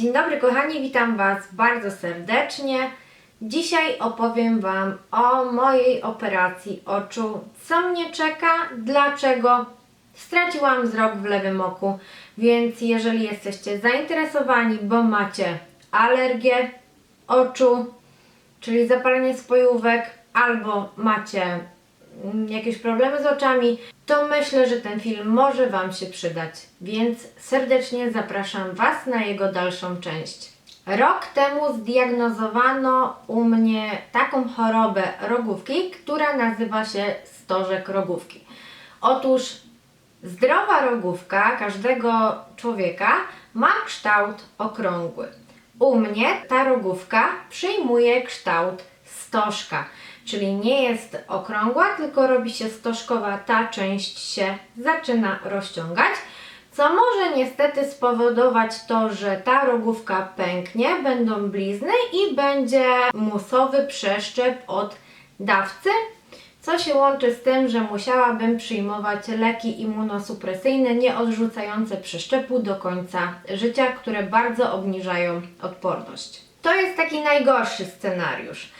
Dzień dobry kochani, witam Was bardzo serdecznie. Dzisiaj opowiem Wam o mojej operacji oczu, co mnie czeka, dlaczego straciłam wzrok w lewym oku. Więc jeżeli jesteście zainteresowani, bo macie alergię oczu, czyli zapalenie spojówek, albo macie jakieś problemy z oczami, to myślę, że ten film może Wam się przydać. Więc serdecznie zapraszam Was na jego dalszą część. Rok temu zdiagnozowano u mnie taką chorobę rogówki, która nazywa się stożek rogówki. Otóż zdrowa rogówka każdego człowieka ma kształt okrągły. U mnie ta rogówka przyjmuje kształt stożka, czyli nie jest okrągła, tylko robi się stożkowa, ta część się zaczyna rozciągać, co może niestety spowodować to, że ta rogówka pęknie, będą blizny i będzie musowy przeszczep od dawcy, co się łączy z tym, że musiałabym przyjmować leki immunosupresyjne nie odrzucające przeszczepu do końca życia, które bardzo obniżają odporność. To jest taki najgorszy scenariusz,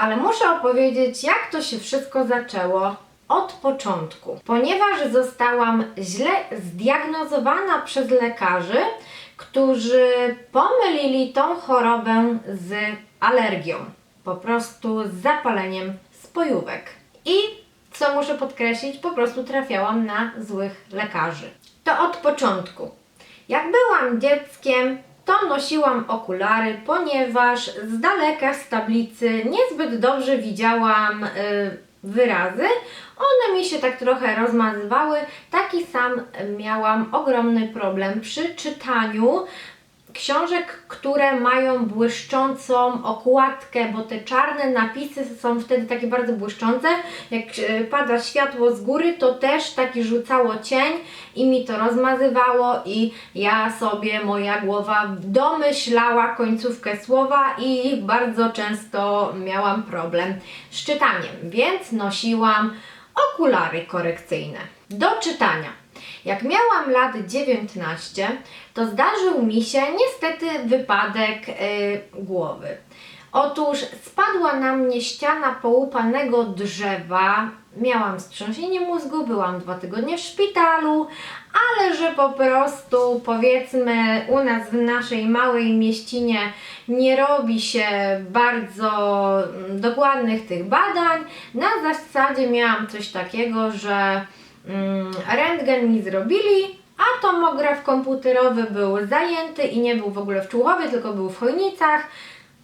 ale muszę opowiedzieć, jak to się wszystko zaczęło od początku, ponieważ zostałam źle zdiagnozowana przez lekarzy, którzy pomylili tą chorobę z alergią, po prostu z zapaleniem spojówek. I co muszę podkreślić, po prostu trafiałam na złych lekarzy. To od początku. Jak byłam dzieckiem, to nosiłam okulary, ponieważ z daleka z tablicy niezbyt dobrze widziałam y, wyrazy. One mi się tak trochę rozmazywały. Taki sam miałam ogromny problem przy czytaniu książek, które mają błyszczącą okładkę, bo te czarne napisy są wtedy takie bardzo błyszczące. Jak e, pada światło z góry, to też taki rzucało cień i mi to rozmazywało i ja sobie, moja głowa domyślała końcówkę słowa i bardzo często miałam problem z czytaniem, więc nosiłam okulary korekcyjne do czytania. Jak miałam lat 19, to zdarzył mi się niestety wypadek yy, głowy. Otóż spadła na mnie ściana połupanego drzewa. Miałam wstrząsienie mózgu, byłam dwa tygodnie w szpitalu, ale że po prostu powiedzmy u nas w naszej małej mieścinie nie robi się bardzo mm, dokładnych tych badań. Na zasadzie miałam coś takiego, że rentgen mi zrobili, a tomograf komputerowy był zajęty i nie był w ogóle w Człuchowie, tylko był w Chojnicach.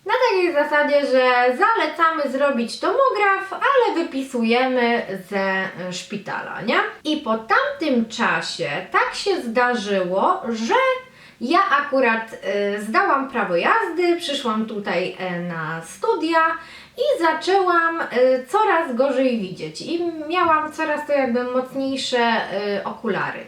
Na takiej zasadzie, że zalecamy zrobić tomograf, ale wypisujemy ze e, szpitala, nie? I po tamtym czasie tak się zdarzyło, że ja akurat y, zdałam prawo jazdy, przyszłam tutaj y, na studia i zaczęłam y, coraz gorzej widzieć i miałam coraz to jakby mocniejsze y, okulary.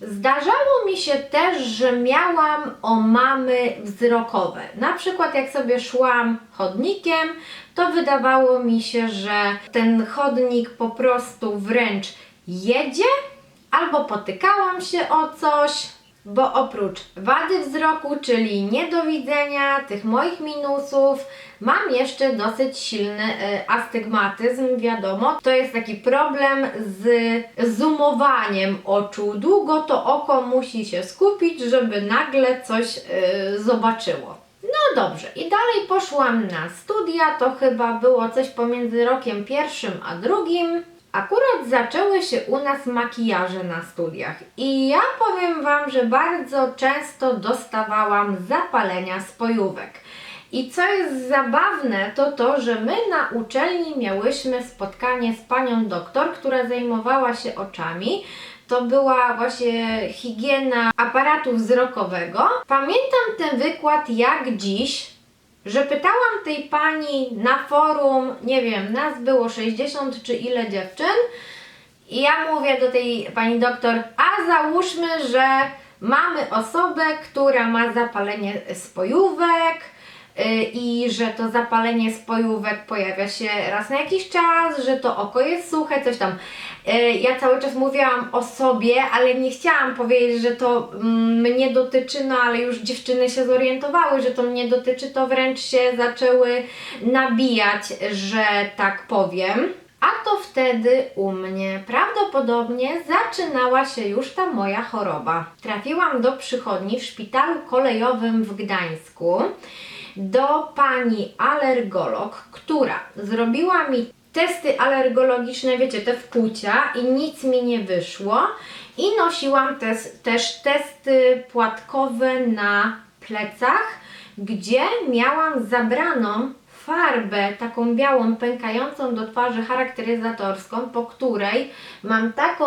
Zdarzało mi się też, że miałam omamy wzrokowe. Na przykład jak sobie szłam chodnikiem, to wydawało mi się, że ten chodnik po prostu wręcz jedzie, albo potykałam się o coś, bo oprócz wady wzroku, czyli niedowidzenia, tych moich minusów, mam jeszcze dosyć silny y, astygmatyzm, wiadomo. To jest taki problem z zoomowaniem oczu. Długo to oko musi się skupić, żeby nagle coś y, zobaczyło. No dobrze, i dalej poszłam na studia, to chyba było coś pomiędzy rokiem pierwszym a drugim. Akurat zaczęły się u nas makijaże na studiach i ja powiem Wam, że bardzo często dostawałam zapalenia spojówek. I co jest zabawne, to to, że my na uczelni miałyśmy spotkanie z panią doktor, która zajmowała się oczami. To była właśnie higiena aparatu wzrokowego. Pamiętam ten wykład jak dziś, że pytałam tej pani na forum, nie wiem, nas było 60 czy ile dziewczyn, i ja mówię do tej pani doktor, a załóżmy, że mamy osobę, która ma zapalenie spojówek, i że to zapalenie spojówek pojawia się raz na jakiś czas, że to oko jest suche, coś tam. Y, Ja cały czas mówiłam o sobie, ale nie chciałam powiedzieć, że to mm, mnie dotyczy, no ale już dziewczyny się zorientowały, że to mnie dotyczy, to wręcz się zaczęły nabijać, że tak powiem. A to wtedy u mnie prawdopodobnie zaczynała się już ta moja choroba. Trafiłam do przychodni w szpitalu kolejowym w Gdańsku do pani alergolog, która zrobiła mi testy alergologiczne, wiecie, te wkłucia i nic mi nie wyszło. I nosiłam też testy płatkowe na plecach, gdzie miałam zabraną farbę taką białą, pękającą do twarzy charakteryzatorską, po której mam taką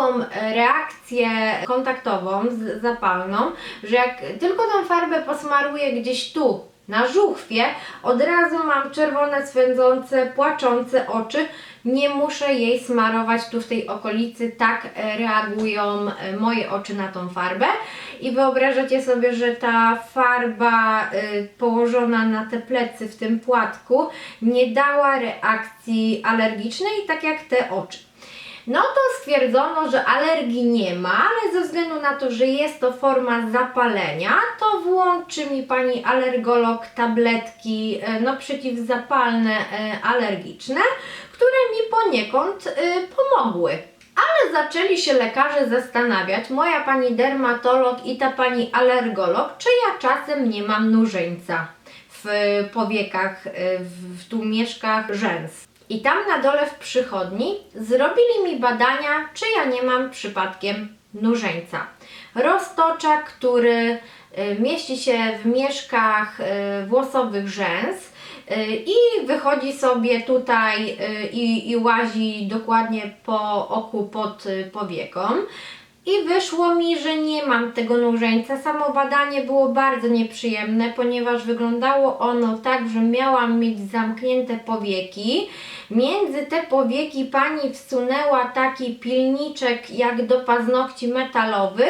reakcję kontaktową, zapalną, że jak tylko tą farbę posmaruję gdzieś tu, na żuchwie, od razu mam czerwone, swędzące, płaczące oczy. Nie muszę jej smarować tu w tej okolicy, tak e, reagują e, moje oczy na tą farbę. I wyobrażacie sobie, że ta farba y, położona na te plecy w tym płatku nie dała reakcji alergicznej, tak jak te oczy. No to stwierdzono, że alergii nie ma, ale ze względu na to, że jest to forma zapalenia, to włączy mi pani alergolog tabletki e, no, przeciwzapalne e, alergiczne, które mi poniekąd e, pomogły. Ale zaczęli się lekarze zastanawiać, moja pani dermatolog i ta pani alergolog, czy ja czasem nie mam nużeńca w powiekach, w tłumieszkach rzęs. I tam na dole w przychodni zrobili mi badania, czy ja nie mam przypadkiem nużeńca. Roztocza, który y, mieści się w mieszkach y, włosowych rzęs y, i wychodzi sobie tutaj i, i łazi dokładnie po oku pod powieką. I wyszło mi, że nie mam tego nużeńca. Samo badanie było bardzo nieprzyjemne, ponieważ wyglądało ono tak, że miałam mieć zamknięte powieki. Między te powieki pani wsunęła taki pilniczek jak do paznokci metalowy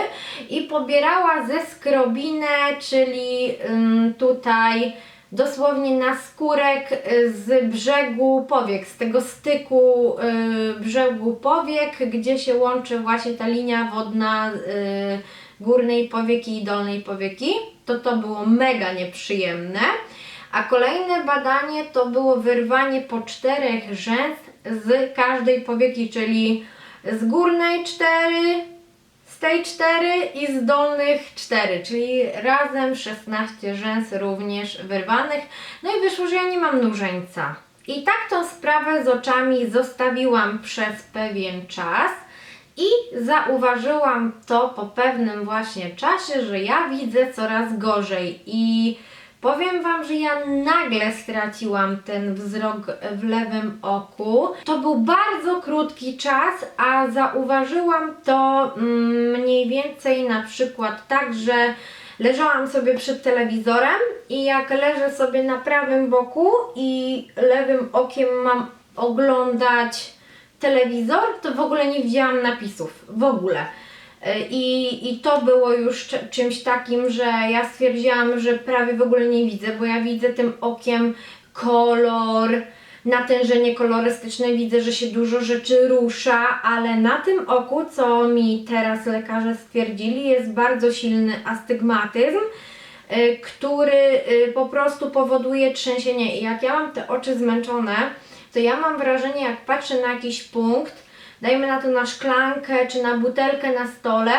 i pobierała ze skrobinę, czyli tutaj dosłownie na skórek y, z brzegu powiek, z tego styku y, brzegu powiek, gdzie się łączy właśnie ta linia wodna y, górnej powieki i dolnej powieki. To to było mega nieprzyjemne. A kolejne badanie to było wyrwanie po czterech rzęs z każdej powieki, czyli z górnej 4, z tej 4 i z dolnych 4, czyli razem 16 rzęs również wyrwanych. No i wyszło, że ja nie mam nużeńca. I tak tą sprawę z oczami zostawiłam przez pewien czas i zauważyłam to po pewnym właśnie czasie, że ja widzę coraz gorzej i Powiem Wam, że ja nagle straciłam ten wzrok w lewym oku. To był bardzo krótki czas, a zauważyłam to mm, mniej więcej na przykład tak, że leżałam sobie przed telewizorem i jak leżę sobie na prawym boku i lewym okiem mam oglądać telewizor, to w ogóle nie widziałam napisów. W ogóle. I, I to było już czymś takim, że ja stwierdziłam, że prawie w ogóle nie widzę, bo ja widzę tym okiem kolor, natężenie kolorystyczne, widzę, że się dużo rzeczy rusza, ale na tym oku, co mi teraz lekarze stwierdzili, jest bardzo silny astygmatyzm, y, który y, po prostu powoduje trzęsienie. I jak ja mam te oczy zmęczone, to ja mam wrażenie, jak patrzę na jakiś punkt, dajmy na to na szklankę czy na butelkę na stole,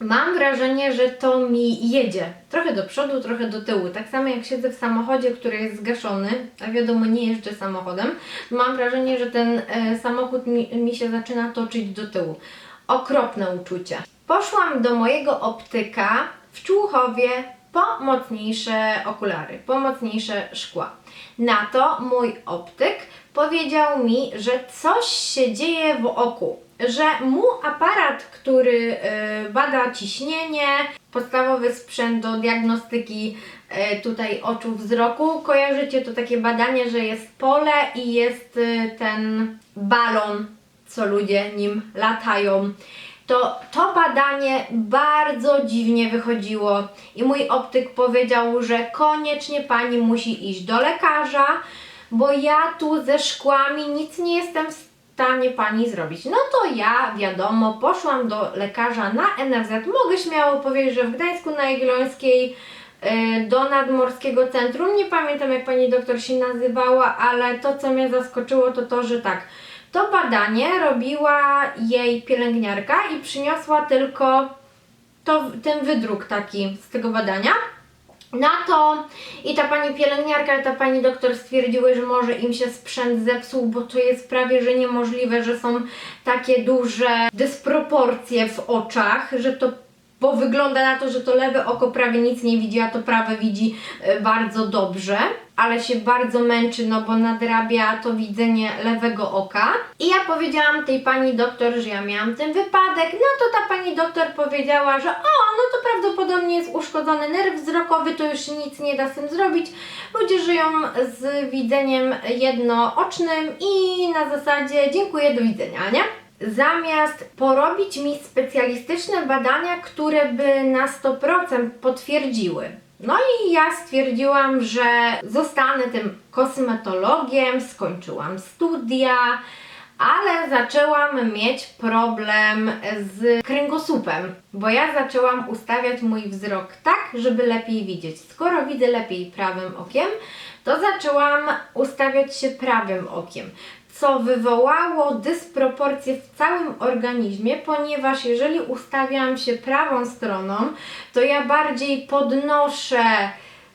mam wrażenie, że to mi jedzie. Trochę do przodu, trochę do tyłu. Tak samo jak siedzę w samochodzie, który jest zgaszony, a wiadomo, nie jeżdżę samochodem, mam wrażenie, że ten e, samochód mi, mi się zaczyna toczyć do tyłu. Okropne uczucie. Poszłam do mojego optyka w Człuchowie po mocniejsze okulary, po mocniejsze szkła. Na to mój optyk powiedział mi, że coś się dzieje w oku, że mu aparat, który y, bada ciśnienie, podstawowy sprzęt do diagnostyki y, tutaj oczu wzroku, kojarzycie to takie badanie, że jest pole i jest y, ten balon, co ludzie nim latają. to to badanie bardzo dziwnie wychodziło i mój optyk powiedział, że koniecznie pani musi iść do lekarza, bo ja tu ze szkłami nic nie jestem w stanie pani zrobić. No to ja, wiadomo, poszłam do lekarza na NFZ. Mogę śmiało powiedzieć, że w Gdańsku na Jagiellońskiej y, do nadmorskiego centrum. Nie pamiętam jak pani doktor się nazywała, ale to co mnie zaskoczyło to to, że tak. To badanie robiła jej pielęgniarka i przyniosła tylko to, ten wydruk taki z tego badania. Na to i ta pani pielęgniarka, ta pani doktor stwierdziły, że może im się sprzęt zepsuł, bo to jest prawie że niemożliwe, że są takie duże dysproporcje w oczach, że to bo wygląda na to, że to lewe oko prawie nic nie widzi, a to prawe widzi e, bardzo dobrze, ale się bardzo męczy, no bo nadrabia to widzenie lewego oka. I ja powiedziałam tej pani doktor, że ja miałam ten wypadek, no to ta pani doktor powiedziała, że o, no to prawdopodobnie jest uszkodzony nerw wzrokowy, to już nic nie da z tym zrobić. Ludzie żyją z widzeniem jednoocznym i na zasadzie dziękuję, do widzenia, nie? zamiast porobić mi specjalistyczne badania, które by na 100% potwierdziły. No i ja stwierdziłam, że zostanę tym kosmetologiem, skończyłam studia, ale zaczęłam mieć problem z kręgosłupem, bo ja zaczęłam ustawiać mój wzrok tak, żeby lepiej widzieć. Skoro widzę lepiej prawym okiem, to zaczęłam ustawiać się prawym okiem co wywołało dysproporcje w całym organizmie, ponieważ jeżeli ustawiam się prawą stroną, to ja bardziej podnoszę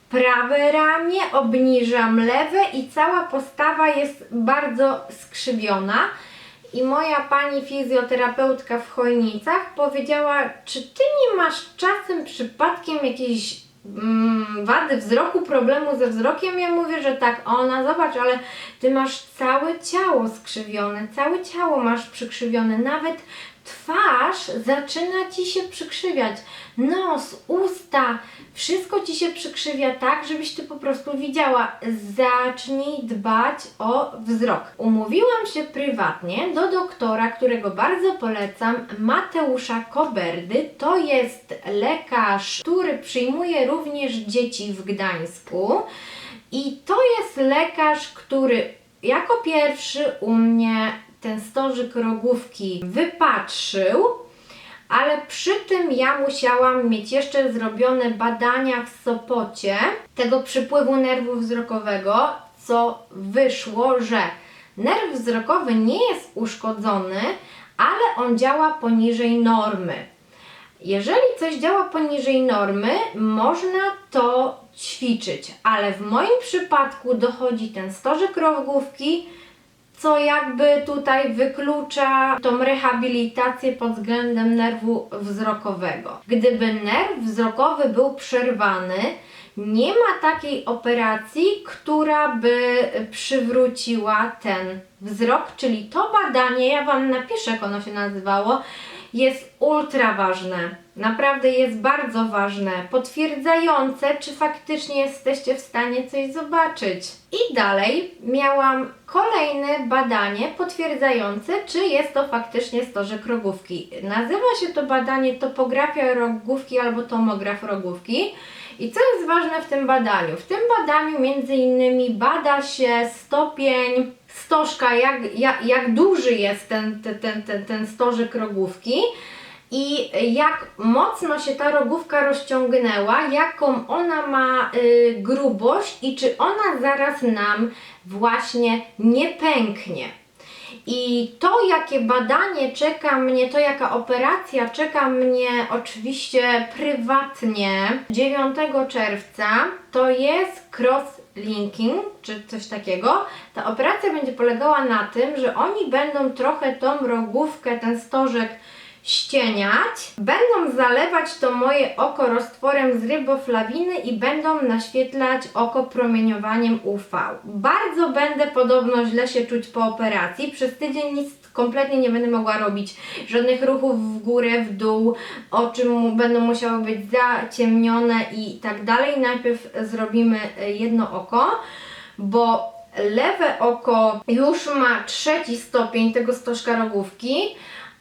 prawe ramię, obniżam lewe i cała postawa jest bardzo skrzywiona. I moja pani fizjoterapeutka w Chojnicach powiedziała, czy ty nie masz czasem przypadkiem jakiejś wady wzroku, problemu ze wzrokiem? Ja mówię, że tak. Ona, zobacz, ale ty masz całe ciało skrzywione, całe ciało masz przykrzywione, nawet twarz zaczyna ci się przykrzywiać. Nos, usta, wszystko ci się przykrzywia tak, żebyś ty po prostu widziała. Zacznij dbać o wzrok. Umówiłam się prywatnie do doktora, którego bardzo polecam, Mateusza Koberdy. To jest lekarz, który przyjmuje również dzieci w Gdańsku. I to jest lekarz, który jako pierwszy u mnie ten stożyk rogówki wypatrzył, ale przy tym ja musiałam mieć jeszcze zrobione badania w Sopocie tego przypływu nerwu wzrokowego, co wyszło, że nerw wzrokowy nie jest uszkodzony, ale on działa poniżej normy. Jeżeli coś działa poniżej normy, można to ćwiczyć, ale w moim przypadku dochodzi ten stożek rogówki, co jakby tutaj wyklucza tą rehabilitację pod względem nerwu wzrokowego. Gdyby nerw wzrokowy był przerwany, nie ma takiej operacji, która by przywróciła ten wzrok, czyli to badanie, ja Wam napiszę, jak ono się nazywało, jest ultra ważne. Naprawdę jest bardzo ważne, potwierdzające, czy faktycznie jesteście w stanie coś zobaczyć. I dalej miałam kolejne badanie potwierdzające, czy jest to faktycznie stożek rogówki. Nazywa się to badanie topografia rogówki albo tomograf rogówki. I co jest ważne w tym badaniu? W tym badaniu między innymi bada się stopień stożka, jak, jak, jak duży jest ten, ten, ten, ten, stożek rogówki i jak mocno się ta rogówka rozciągnęła, jaką ona ma y, grubość i czy ona zaraz nam właśnie nie pęknie. I to, jakie badanie czeka mnie, to jaka operacja czeka mnie oczywiście prywatnie 9 czerwca, to jest cross-linking, czy coś takiego. Ta operacja będzie polegała na tym, że oni będą trochę tą rogówkę, ten stożek ścieniać. Będą zalewać to moje oko roztworem z ryboflawiny i będą naświetlać oko promieniowaniem UV. Bardzo będę podobno źle się czuć po operacji. Przez tydzień nic kompletnie nie będę mogła robić. Żadnych ruchów w górę, w dół, oczy będą musiały być zaciemnione i tak dalej. Najpierw zrobimy e, jedno oko, bo lewe oko już ma trzeci stopień tego stożka rogówki,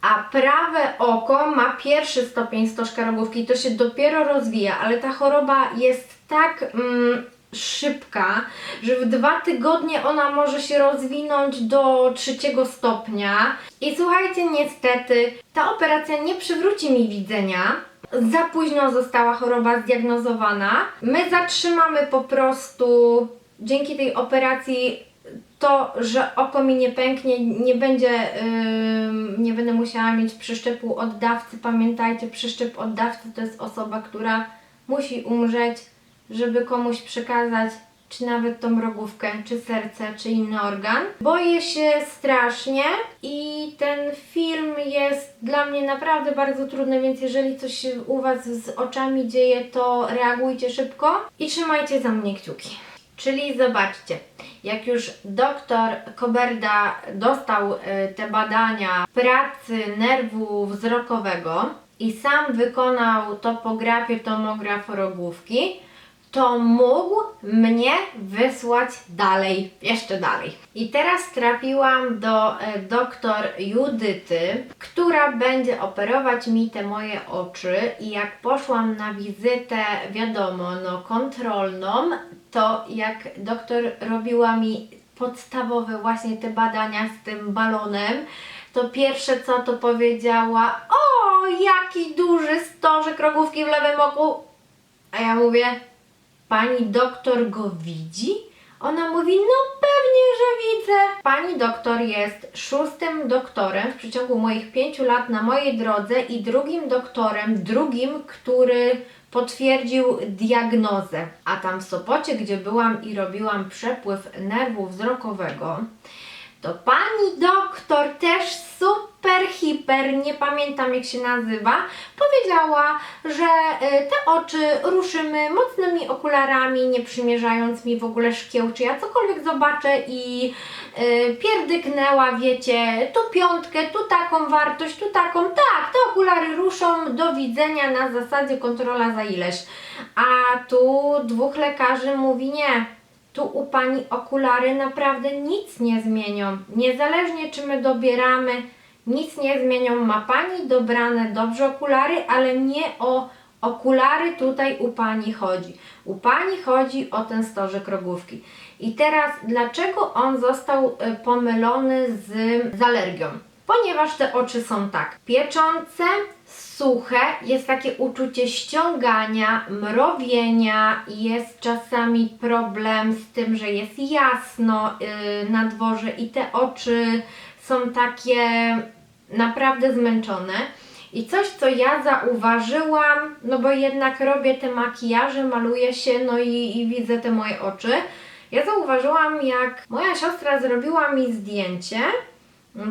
a prawe oko ma pierwszy stopień stożka rogówki, to się dopiero rozwija, ale ta choroba jest tak mm, szybka, że w dwa tygodnie ona może się rozwinąć do trzeciego stopnia. I słuchajcie, niestety ta operacja nie przywróci mi widzenia. Za późno została choroba zdiagnozowana. My zatrzymamy po prostu dzięki tej operacji to, że oko mi nie pęknie, nie będzie, ym, nie będę musiała mieć przyszczepu oddawcy. Pamiętajcie, przyszczep oddawcy to jest osoba, która musi umrzeć, żeby komuś przekazać czy nawet tą rogówkę, czy serce, czy inny organ. Boję się strasznie i ten film jest dla mnie naprawdę bardzo trudny, więc jeżeli coś u Was z oczami dzieje, to reagujcie szybko i trzymajcie za mnie kciuki. Czyli zobaczcie, jak już doktor Koberda dostał y, te badania pracy nerwu wzrokowego i sam wykonał topografię, tomograf rogówki, to mógł mnie wysłać dalej, jeszcze dalej. I teraz trafiłam do e, doktor Judyty, która będzie operować mi te moje oczy i jak poszłam na wizytę, wiadomo, no kontrolną, to jak doktor robiła mi podstawowe właśnie te badania z tym balonem, to pierwsze co to powiedziała, o jaki duży stożek rogówki w lewym oku, a ja mówię, Pani doktor go widzi? Ona mówi, no pewnie, że widzę. Pani doktor jest szóstym doktorem w przeciągu moich pięciu lat na mojej drodze i drugim doktorem, drugim, który potwierdził diagnozę. A tam w Sopocie, gdzie byłam i robiłam przepływ nerwu wzrokowego, to pani doktor też super, hiper, nie pamiętam jak się nazywa, powiedziała, że y, te oczy ruszymy mocnymi okularami, nie przymierzając mi w ogóle szkieł, czy ja cokolwiek zobaczę i y, pierdyknęła, wiecie, tu piątkę, tu taką wartość, tu taką, tak, te okulary ruszą, do widzenia na zasadzie kontrola za ileś. A tu dwóch lekarzy mówi nie, tu u Pani okulary naprawdę nic nie zmienią. Niezależnie czy my dobieramy, nic nie zmienią. Ma Pani dobrane dobrze okulary, ale nie o okulary tutaj u Pani chodzi. U Pani chodzi o ten stożek rogówki. I teraz, dlaczego on został e, pomylony z, z alergią? Ponieważ te oczy są tak pieczące, suche, jest takie uczucie ściągania, mrowienia, jest czasami problem z tym, że jest jasno yy, na dworze i te oczy są takie naprawdę zmęczone. I coś, co ja zauważyłam, no bo jednak robię te makijaże, maluję się, no i, i widzę te moje oczy. Ja zauważyłam, jak moja siostra zrobiła mi zdjęcie,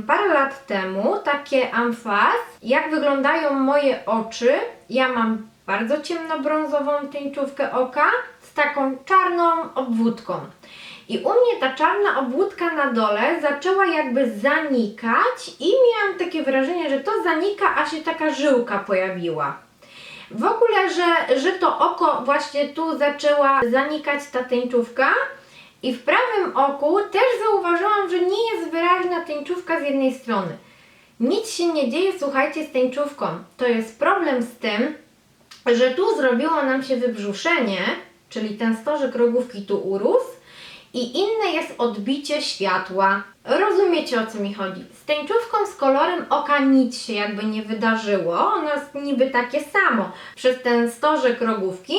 parę lat temu takie amfas, jak wyglądają moje oczy. Ja mam bardzo ciemnobrązową tęczówkę oka z taką czarną obwódką. I u mnie ta czarna obwódka na dole zaczęła jakby zanikać i miałam takie wrażenie, że to zanika, a się taka żyłka pojawiła. W ogóle, że, że to oko właśnie tu zaczęła zanikać ta tęczówka, i w prawym oku też zauważyłam, że nie jest wyraźna tęczówka z jednej strony. Nic się nie dzieje, słuchajcie, z tęczówką. To jest problem z tym, że tu zrobiło nam się wybrzuszenie, czyli ten stożek rogówki tu urósł i inne jest odbicie światła. Rozumiecie o co mi chodzi? Z tęczówką z kolorem oka nic się jakby nie wydarzyło, ono jest niby takie samo. Przez ten stożek rogówki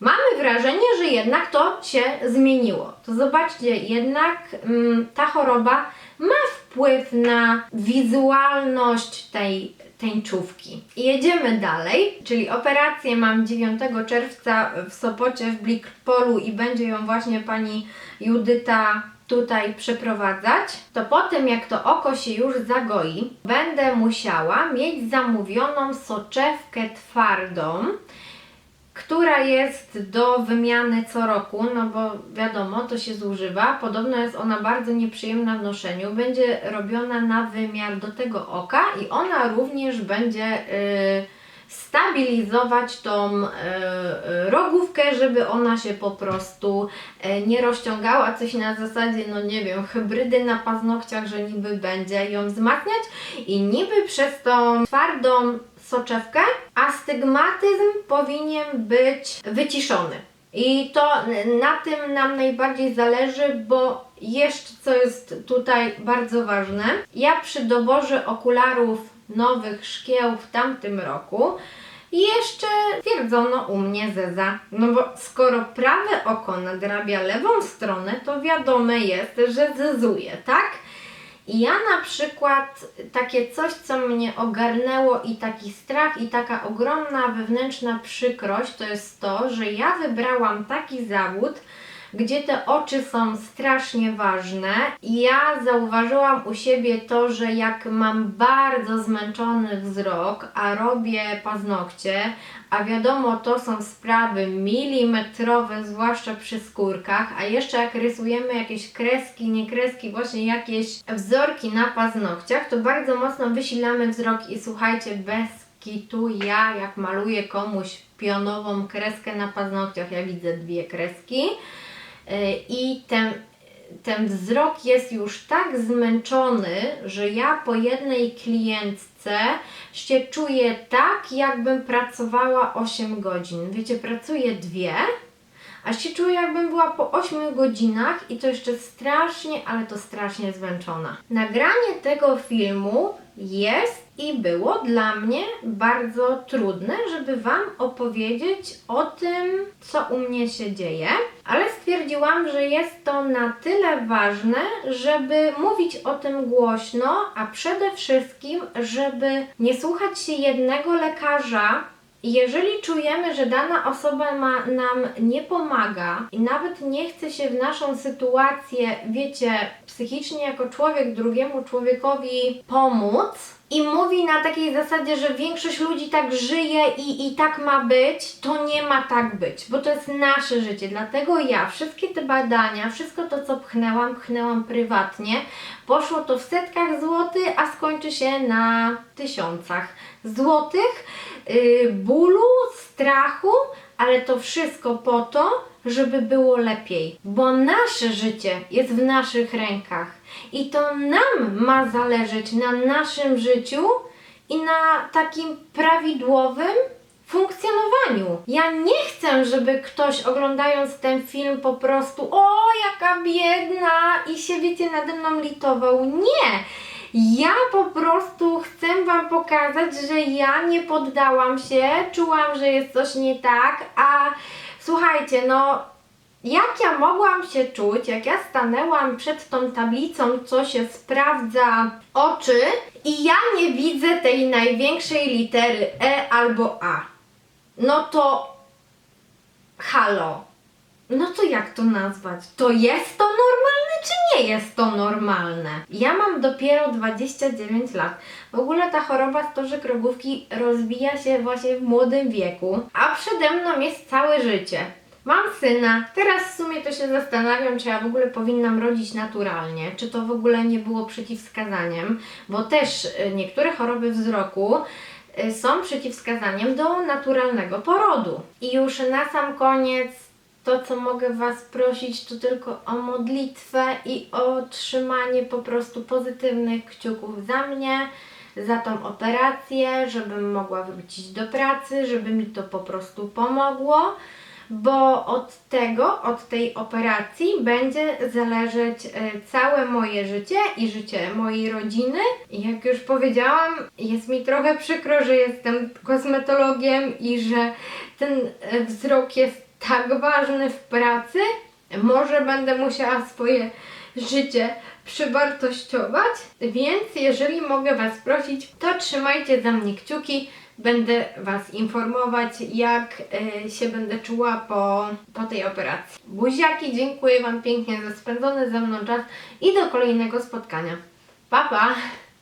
mamy wrażenie, że jednak to się zmieniło. To zobaczcie, jednak mm, ta choroba ma wpływ na wizualność tej tęczówki. I jedziemy dalej, czyli operację mam 9 czerwca w Sopocie w Blikpolu i będzie ją właśnie pani Judyta tutaj przeprowadzać, to po tym jak to oko się już zagoi, będę musiała mieć zamówioną soczewkę twardą, która jest do wymiany co roku, no bo wiadomo, to się zużywa. Podobno jest ona bardzo nieprzyjemna w noszeniu. Będzie robiona na wymiar do tego oka i ona również będzie yy, stabilizować tą e, rogówkę, żeby ona się po prostu e, nie rozciągała, coś na zasadzie, no nie wiem, hybrydy na paznokciach, że niby będzie ją wzmacniać i niby przez tą twardą soczewkę astygmatyzm powinien być wyciszony. I to na tym nam najbardziej zależy, bo jeszcze co jest tutaj bardzo ważne, ja przy doborze okularów nowych szkieł w tamtym roku jeszcze twierdzono u mnie zeza. No bo skoro prawe oko nadrabia lewą stronę, to wiadome jest, że zezuje, tak? Ja na przykład takie coś, co mnie ogarnęło i taki strach i taka ogromna wewnętrzna przykrość, to jest to, że ja wybrałam taki zawód, gdzie te oczy są strasznie ważne. I ja zauważyłam u siebie to, że jak mam bardzo zmęczony wzrok, a robię paznokcie, a wiadomo, to są sprawy milimetrowe, zwłaszcza przy skórkach, a jeszcze jak rysujemy jakieś kreski, nie kreski, właśnie jakieś wzorki na paznokciach, to bardzo mocno wysilamy wzrok i słuchajcie, bez kitu ja jak maluję komuś pionową kreskę na paznokciach, ja widzę dwie kreski, i ten, ten wzrok jest już tak zmęczony, że ja po jednej klientce się czuję tak, jakbym pracowała 8 godzin. Wiecie, pracuję dwie, a się czuję, jakbym była po 8 godzinach i to jeszcze strasznie, ale to strasznie zmęczona. Nagranie tego filmu jest i było dla mnie bardzo trudne, żeby Wam opowiedzieć o tym, co u mnie się dzieje, ale stwierdziłam, że jest to na tyle ważne, żeby mówić o tym głośno, a przede wszystkim, żeby nie słuchać się jednego lekarza, jeżeli czujemy, że dana osoba ma, nam nie pomaga i nawet nie chce się w naszą sytuację, wiecie, psychicznie jako człowiek drugiemu człowiekowi pomóc, i mówi na takiej zasadzie, że większość ludzi tak żyje i, i tak ma być, to nie ma tak być, bo to jest nasze życie. Dlatego ja wszystkie te badania, wszystko to co pchnęłam, pchnęłam prywatnie. Poszło to w setkach złotych, a skończy się na tysiącach złotych yy, bólu, strachu, ale to wszystko po to, żeby było lepiej, bo nasze życie jest w naszych rękach i to nam ma zależeć na naszym życiu i na takim prawidłowym funkcjonowaniu. Ja nie chcę, żeby ktoś oglądając ten film po prostu o jaka biedna i się wiecie nade mną litował. Nie! Ja po prostu chcę Wam pokazać, że ja nie poddałam się, czułam, że jest coś nie tak, a słuchajcie, no jak ja mogłam się czuć, jak ja stanęłam przed tą tablicą, co się sprawdza oczy i ja nie widzę tej największej litery E albo A. No to halo. No to jak to nazwać? To jest to normalne, czy nie jest to normalne? Ja mam dopiero 29 lat. W ogóle ta choroba stożek rogówki rozwija się właśnie w młodym wieku, a przede mną jest całe życie. Mam syna, teraz w sumie to się zastanawiam, czy ja w ogóle powinnam rodzić naturalnie, czy to w ogóle nie było przeciwwskazaniem, bo też y, niektóre choroby wzroku y, są przeciwwskazaniem do naturalnego porodu. I już na sam koniec to, co mogę Was prosić, to tylko o modlitwę i o trzymanie po prostu pozytywnych kciuków za mnie, za tą operację, żebym mogła wrócić do pracy, żeby mi to po prostu pomogło bo od tego, od tej operacji będzie zależeć e, całe moje życie i życie mojej rodziny. Jak już powiedziałam, jest mi trochę przykro, że jestem kosmetologiem i że ten e, wzrok jest tak ważny w pracy. Może będę musiała swoje życie przywartościować, więc jeżeli mogę Was prosić, to trzymajcie za mnie kciuki. Będę Was informować, jak y, się będę czuła po, po tej operacji. Buziaki, dziękuję Wam pięknie za spędzony ze mną czas i do kolejnego spotkania. Pa, pa!